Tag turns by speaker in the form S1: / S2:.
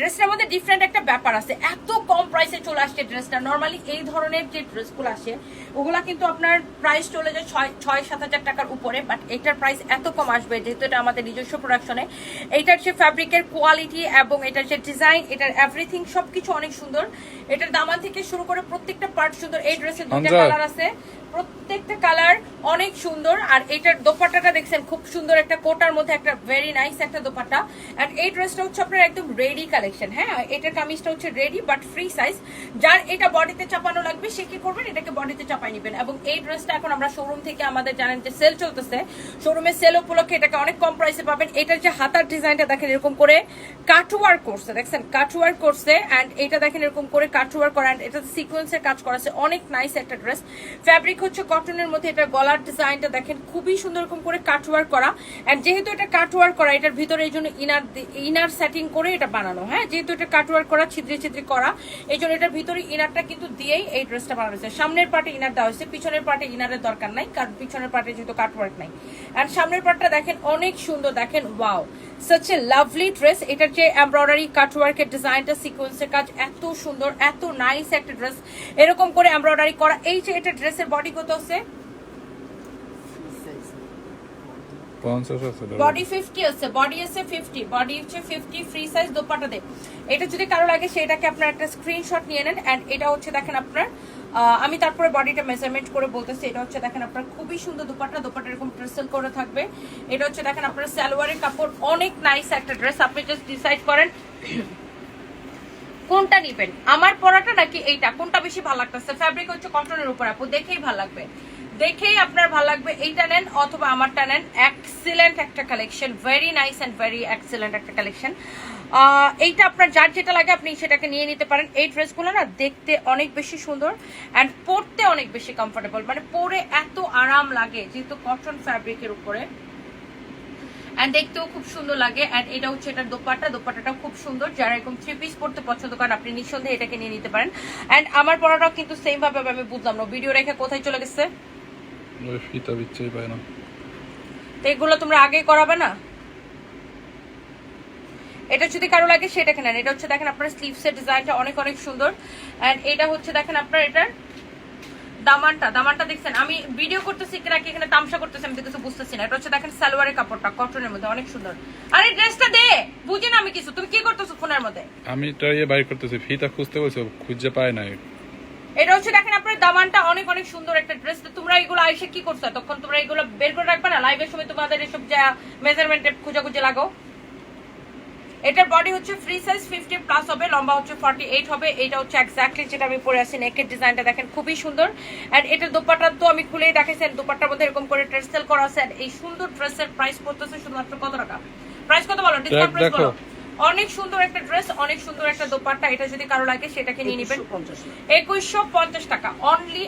S1: ড্রেসটার মধ্যে ডিফারেন্ট একটা ব্যাপার আছে। এত কম প্রাইসে চলে আসছে ড্রেসটা। নর্মালি এই ধরনের যে ড্রেসগুলো আসে ওগুলা কিন্তু আপনার প্রাইস চলে যায় ছয় ছয় সাত হাজার টাকার উপরে বাট এটার প্রাইস এত কম আসবে যেহেতু এটা আমাদের নিজস্ব প্রোডাকশনে এইটার যে ফ্যাব্রিকের কোয়ালিটি এবং এটার যে ডিজাইন এটার এভরিথিং সবকিছু অনেক সুন্দর। এটার দামান থেকে শুরু করে প্রত্যেকটা পার্ট সুন্দর। এই ড্রেসের দুইটা
S2: হামজা।
S1: কালার আছে। প্রত্যেকটা কালার অনেক সুন্দর, আর এটার দোপাট্টাটা দেখছেন, খুব সুন্দর একটা কোটার মধ্যে একটা ভেরি নাইস একটা দোপাট্টা। এন্ড এই ড্রেসটা হচ্ছে আপনার একদম রেডি কালেকশন হ্যাঁ? এটার কামিজটা হচ্ছে রেডি বাট ফ্রি সাইজ যার এটা বডিতে চাপানো লাগবে, সে কি করবেন? এটাকে বডিতে চাপাই নেবেন। এবং এই ড্রেসটা এখন আমরা শোরুম থেকে আমাদের জানেন যে সেল চলতেছে। শোরুমে সেল উপলক্ষে এটাকে অনেক কম প্রাইসে পাবেন। এটার যে হাতার ডিজাইনটা দেখেন, এরকম করে কাটওয়ার করছে, দেখছেন? কাটওয়ার করছে এন্ড এটা দেখেন, এরকম করে কাটওয়ার করা। And এটা সিকোয়েন্সের কাজ করা আছে। অনেক নাইস একটা ড্রেস ফ্যাব্রিক হচ্ছে কটনের মধ্যে এটা গলার ডিজাইনটা দেখেন, খুবই সুন্দর এরকম করে কাটওয়ার করা। এন্ড যেহেতু এটা কাটওয়ার করা, এটার ভিতরে এই জন্য ইনার ইনার সেটিং করে এটা বানানো হ্যাঁ? যেহেতু এটা কাটওয়ার করা, ছিদ্রে ছিদ্রে করা, এই জন্য এটার ভিতরে ইনারটা কিন্তু দিয়েই এই ড্রেসটা বানানো হয়েছে। সামনের পার্টে ইনার দেওয়া হয়েছে, পিছনের পার্টে ইনারের দরকার নাই, কারণ পিছনের পার্টে যেহেতু কাটওয়ার্ক নাই। আর সামনের পার্টটা দেখেন, অনেক সুন্দর, দেখেন wow such a lovely dress এটার যে এমব্রয়ডারি কাটওয়ার্কের ডিজাইনটা সিকোয়েন্সের কাজ, এত সুন্দর, এত নাইস একটা ড্রেস এরকম করে এমব্রয়ডারি করা, এই যে এটা ড্রেসের বডি কত আছে
S2: পঞ্চাশ আছে
S1: বডি ফিফটি আছে বডি আছে ফিফটি বডি হচ্ছে ফিফটি ফ্রি সাইজ দোপাটা দেব এটা যদি কারও লাগে সেটাকে আপনার একটা স্ক্রিনশট নিয়ে নেন অ্যান্ড এটা হচ্ছে দেখেন আপনার আমি তারপরে বডিটা মেজারমেন্ট করে বলতেছি এটা হচ্ছে দেখেন আপনার খুবই সুন্দর দোপাট্টা দোপাটা এরকম ট্রেসেল করে থাকবে। এটা হচ্ছে দেখেন আপনার সালোয়ারের কাপড় অনেক নাইস একটা ড্রেস আপনি জাস্ট ডিসাইড করেন কোনটা নিবেন আমার পরাটা নাকি এইটা? কোনটা বেশি ভালো লাগতেছে? ফ্যাব্রিক হচ্ছে কটনের উপর, আপু। দেখেই ভালো লাগবে। দেখেই আপনার ভালো লাগবে। এইটা নেন অথবা আমারটা নেন। এক্সিলেন্ট একটা collection very nice and very excellent একটা কালেকশন এইটা আপনার যার যেটা লাগে আপনি সেটাকে নিয়ে নিতে পারেন। এই ড্রেসগুলো না দেখতে অনেক বেশি সুন্দর অ্যান্ড পরতে অনেক বেশি কমফোর্টেবল মানে পরে এত আরাম লাগে, যেহেতু কটন ফ্যাব্রিকের উপরে। অ্যান্ড দেখতেও খুব সুন্দর লাগে। অ্যান্ড এটা হচ্ছে এটার দোপাটা দোপাট্টাটা খুব সুন্দর। যারা এরকম থ্রি পিস পড়তে পছন্দ করেন আপনি নিঃসন্দেহে এটাকে নিয়ে নিতে পারেন। অ্যান্ড আমার পড়াটাও কিন্তু সেম ভাবে আমি বুঝলাম না। ভিডিও রেখে কোথায় চলে গেছে?
S2: ওই ফিতা বিচ্ছেই পায় না।
S1: তো এগুলো তোমরা আগে করাবে না? এটা যদি কারও লাগে সেটাকে নেন। এটা হচ্ছে দেখেন আপনার স্লিভস এর ডিজাইনটা অনেক অনেক সুন্দর। এন্ড এটা হচ্ছে দেখেন আপনার এটার দামানটা দামানটা দেখছেন আমি ভিডিও করতেছি কিনা কি এখানে তামসা করতেছি আমি তো কিছু বুঝতেছি না। এটা হচ্ছে দেখেন সালোয়ারের কাপড়টা কটনের মধ্যে অনেক সুন্দর। আরে ড্রেসটা দে! বুঝি না আমি কিছু। তুমি কি করতেছো ফোনের মধ্যে?
S2: আমি ট্রাইয়ে বাইর করতেছি ফিতা খুঁজতে বলছো খুঁজে পায় নাই।
S1: এটা হচ্ছে দেখেন আপনার দামানটা অনেক অনেক সুন্দর একটা ড্রেস তোমরা এগুলো আইসে কি করছ? তখন তোমরা এগুলো বের করে রাখবে না? লাইভের সময় তোমাদের এসব যা মেজারমেন্ট খুঁজে খুঁজে লাগাও। এটার বডি হচ্ছে ফ্রি সাইজ ফিফটি প্লাস হবে লম্বা হচ্ছে ফর্টি এইট হবে। এটা হচ্ছে এক্স্যাক্টলি যেটা আমি পরে আছি নেকের ডিজাইনটা দেখেন খুবই সুন্দর। অ্যান্ড এটার দোপাট্টা তো আমি খুলেই দেখাইছি and দোপাট্টার মধ্যে এরকম করে ট্রেসেল করা আছে। And এই সুন্দর ড্রেসের প্রাইস পড়তেছে শুধুমাত্র কত টাকা? প্রাইস কত বলো? ডিসকাউন্ট প্রাইস বলো। অনেক সুন্দর একটা ড্রেস অনেক সুন্দর একটা দোপাট্টা এটা যদি কারও লাগে সেটাকে নিয়ে নেবেন। একুশশো পঞ্চাশ টাকা অনলি